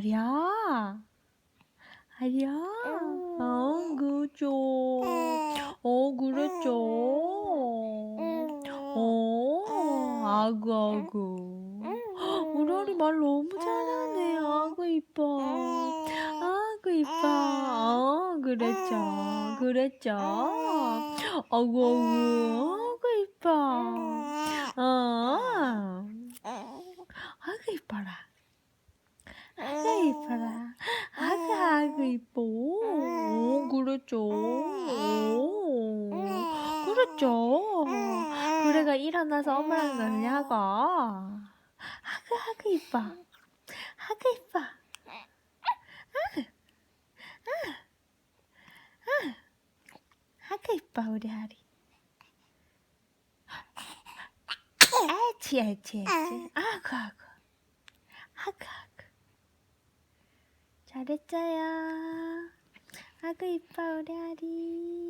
아리야. 아리야. 어, 그죠. 어, 그랬죠. 어, 아구, 아구. 우리 아리 말 너무 잘하네. 아구, 이뻐. 아구, 이뻐. 어, 그랬죠. 그랬죠. 아구, 아구. 아구, 이뻐. 어. 아구, 이뻐라. 아구, 이뻐라. 아구, 아구, 이뻐. 오, 그랬죠. 오, 그랬죠. 그래가 일어나서 엄마랑 놀냐고. 아구, 아구, 이뻐. 아구, 이뻐. 아구, 이뻐, 우리 아리. 아치, 아치, 아치. 아구, 아구. 아구, 아구. 잘했어요. 아구, 이뻐, 우리 아리.